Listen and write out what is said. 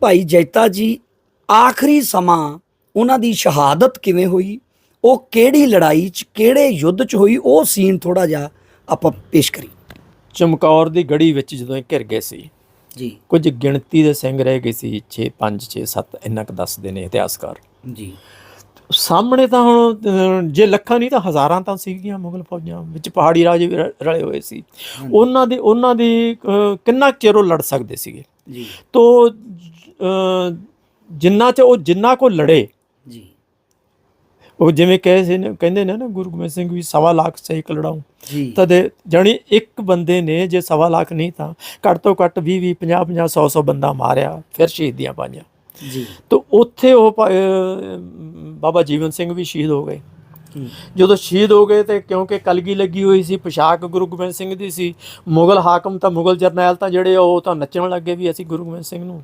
ਭਾਈ ਜੈਤਾ ਜੀ ਆਖਰੀ ਸਮਾਂ ਉਹਨਾਂ ਦੀ ਸ਼ਹਾਦਤ ਕਿਵੇਂ ਹੋਈ? ਉਹ ਕਿਹੜੀ ਲੜਾਈ 'ਚ ਕਿਹੜੇ ਯੁੱਧ 'ਚ ਹੋਈ? ਉਹ ਸੀਨ ਥੋੜਾ ਜਿਹਾ ਆਪਾਂ ਪੇਸ਼ ਕਰੀ ਚਮਕੌਰ ਦੀ ਗੜੀ ਵਿੱਚ ਜਦੋਂ ਇਹ ਘਿਰ ਗਏ ਸੀ ਜੀ। ਕੁਝ ਗਿਣਤੀ ਦੇ ਸਿੰਘ ਰਹਿ ਗਏ ਸੀ 6 5 6 7 ਇੰਨਾ ਕੁ ਦੱਸਦੇ ਨੇ ਇਤਿਹਾਸਕਾਰ। ਜੀ। ਸਾਹਮਣੇ ਤਾਂ ਹੁਣ ਜੇ ਲੱਖਾਂ ਨਹੀਂ ਤਾਂ ਹਜ਼ਾਰਾਂ ਤਾਂ ਸੀਗੀਆਂ ਮੁਗਲ ਫੌਜਾਂ ਵਿੱਚ ਪਹਾੜੀ ਰਾਜੇ ਵੀ ਰਲੇ ਹੋਏ ਸੀ। ਉਹਨਾਂ ਦੇ ਉਹਨਾਂ ਦੀ ਕਿੰਨਾ ਚਿਰ ਉਹ ਲੜ ਸਕਦੇ ਸੀਗੇ? ਜੀ। ਤੋ ਜਿੰਨਾ ਚ ਉਹ ਜਿੰਨਾ ਕੋ ਲੜੇ ਜੀ। ਉਹ ਜਿਵੇਂ ਕਹੇ ਸੀ ਕਹਿੰਦੇ ਨੇ ਨਾ ਗੁਰੂ ਗੋਬਿੰਦ ਸਿੰਘ ਵੀ ਸਵਾ ਲੱਖ ਸੈਕ ਲੜਾਉ। ਜੀ। ਤਦੇ ਜਾਣੀ ਇੱਕ ਬੰਦੇ ਨੇ ਜੇ ਸਵਾ ਲੱਖ ਨਹੀਂ ਤਾਂ ਘੱਟ ਤੋਂ ਘੱਟ 20 20 50 50 100 100 ਬੰਦਾ ਮਾਰਿਆ ਫਿਰ ਸ਼ਹੀਦੀਆਂ ਪਾਈਆਂ। ਜੀ। ਤੋ ਉੱਥੇ ਉਹ ਬਾਬਾ ਜੀਵਨ ਸਿੰਘ ਵੀ ਸ਼ਹੀਦ ਹੋ ਗਏ। ਜਦੋਂ ਸ਼ਹੀਦ ਹੋ ਗਏ ਤੇ ਕਿਉਂਕਿ ਕਲਗੀ ਲੱਗੀ ਹੋਈ ਸੀ ਪੋਸ਼ਾਕ ਗੁਰੂ ਗੋਬਿੰਦ ਸਿੰਘ ਦੀ ਸੀ ਮੁਗਲ ਹਾਕਮ ਤਾਂ ਮੁਗਲ ਜਰਨੈਲ ਤਾਂ ਜਿਹੜੇ ਉਹ ਤਾਂ ਨੱਚਣ ਲੱਗੇ ਵੀ ਅਸੀਂ ਗੁਰੂ ਗੋਬਿੰਦ ਸਿੰਘ ਨੂੰ